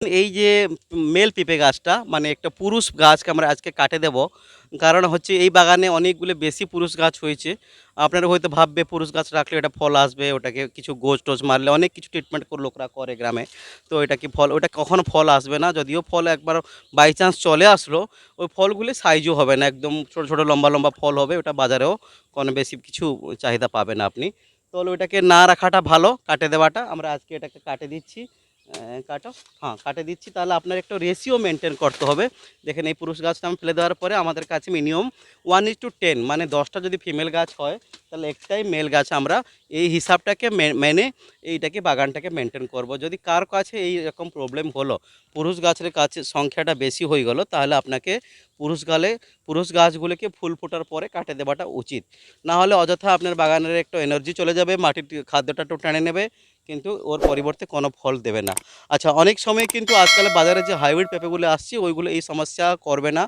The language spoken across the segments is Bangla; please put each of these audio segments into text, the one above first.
এই যে মেল পেঁপে গাছটা মানে একটা পুরুষ গাছকে আমরা আজকে কাটে দেব। কারণ হচ্ছে এই বাগানে অনেকগুলো বেশি পুরুষ গাছ হয়েছে। আপনারা হয়তো ভাববে, পুরুষ গাছ রাখলে এটা ফল আসবে, ওটাকে কিছু গোজ টোজ মারলে অনেক কিছু ট্রিটমেন্ট করে লোকরা করে গ্রামে। তো এটা কি ফল, ওটা কখনো ফল আসবে না। যদিও ফল একবার বাই চান্স চলে আসলো, ওই ফলগুলি সাইজও হবে না। একদম ছোটো ছোটো, লম্বা লম্বা ফল হবে, ওটা বাজারেও কোনো বেশি কিছু চাহিদা পাবে না আপনি। তাহলে ওইটাকে না রাখাটা ভালো, কাটে দেওয়াটা। আমরা আজকে এটাকে কাটে দিচ্ছি। কাটো? হ্যাঁ কাটে দিচ্ছি। তাহলে আপনার একটু রেশিও মেনটেন করতে হবে। দেখেন এই পুরুষ গাছটা আমি ফেলে দেওয়ার পরে আমাদের কাছে minimum one is to ten মানে দশটা যদি ফিমেল গাছ হয় তাহলে একটাই মেল গাছ আমরা এই হিসাবটাকে মেনে এইটাকে বাগানটাকে মেনটেন করব। যদি কার কাছে এই রকম প্রবলেম হলো, পুরুষ গাছের কাছে সংখ্যাটা বেশি হয়ে গেল, তাহলে আপনাকে পুরুষ গালে, পুরুষ গাছগুলোকে ফুল ফোটার পরে কাটে দেওয়াটা উচিত। না হলে অযথা আপনার বাগানের একটু এনার্জি চলে যাবে, মাটির খাদ্যটা একটু টেনে নেবে, কিন্তু ওর পরিবর্তে কোনো ফল দেবে না। আচ্ছা অনেক সময় কিন্তু আজকাল বাজারে যে হাইব্রিড পেঁপেগুলো আসছে, ওইগুলো এই সমস্যা করবে না।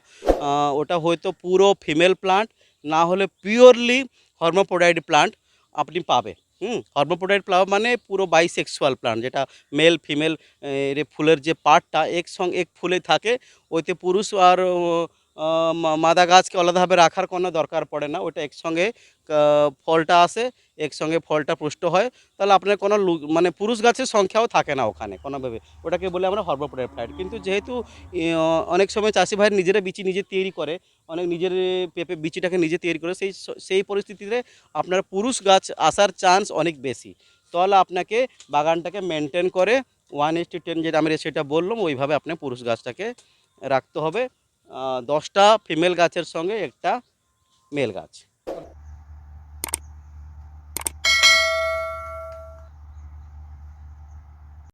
ওটা হয়তো পুরো ফিমেল প্লান্ট না হলে পিওরলি হর্মোপ্রোডাইড প্লান্ট আপনি পাবে হুম হর্মোপ্রোডাইড প্লান্ট মানে পুরো বাইসেক্সুয়াল প্লান্ট যেটা মেল ফিমেল এর ফুলের যে পার্টটা এক সঙ্গে এক ফুলে থাকে, ওইতে পুরুষ আর মাদা গাছকে আলাদাভাবে রাখার কোনো দরকার পড়ে না। ওটা একসঙ্গে ফলটা আসে, একসঙ্গে ফলটা পুষ্ট হয়। তাহলে আপনার কোনো মানে পুরুষ গাছের সংখ্যাও থাকে না ওখানে কোনোভাবে। ওটাকে বলে আমরা হর্বোপ্রোডাইড ফ্লাইট। কিন্তু যেহেতু অনেক সময় চাষি ভাইয়ের নিজেরা বিচি নিজে তৈরি করে, অনেক নিজের পেঁপে বিচিটাকে নিজে তৈরি করে, সেই সেই পরিস্থিতিতে আপনার পুরুষ গাছ আসার চান্স অনেক বেশি। তাহলে আপনাকে বাগানটাকে মেনটেন করে ওয়ান এইচ টেন যেটা আমি সেটা বললাম, ওইভাবে আপনি পুরুষ গাছটাকে রাখতে হবে। দশটা ফিমেল গাছের সঙ্গে একটা মেল গাছ।